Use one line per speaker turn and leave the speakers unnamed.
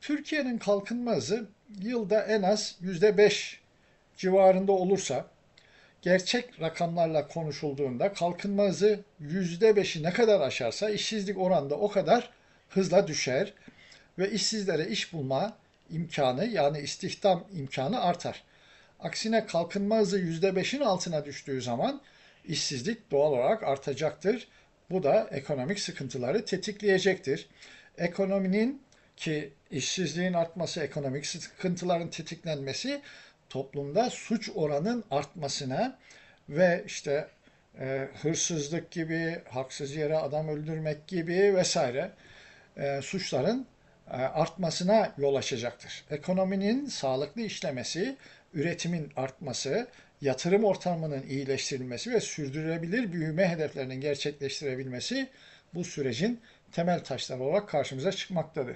Türkiye'nin kalkınma hızı yılda en az %5 civarında olursa gerçek rakamlarla konuşulduğunda kalkınma hızı %5'i ne kadar aşarsa işsizlik oranı da o kadar hızla düşer ve işsizlere iş bulma imkanı yani istihdam imkanı artar. Aksine kalkınma hızı %5'in altına düştüğü zaman işsizlik doğal olarak artacaktır. Bu da ekonomik sıkıntıları tetikleyecektir. Ekonominin ki işsizliğin artması, ekonomik sıkıntıların tetiklenmesi toplumda suç oranın artmasına ve işte e, hırsızlık gibi, haksız yere adam öldürmek gibi vesaire e, suçların e, artmasına yol açacaktır. Ekonominin sağlıklı işlemesi, üretimin artması, yatırım ortamının iyileştirilmesi ve sürdürülebilir büyüme hedeflerinin gerçekleştirebilmesi bu sürecin temel taşları olarak karşımıza çıkmaktadır.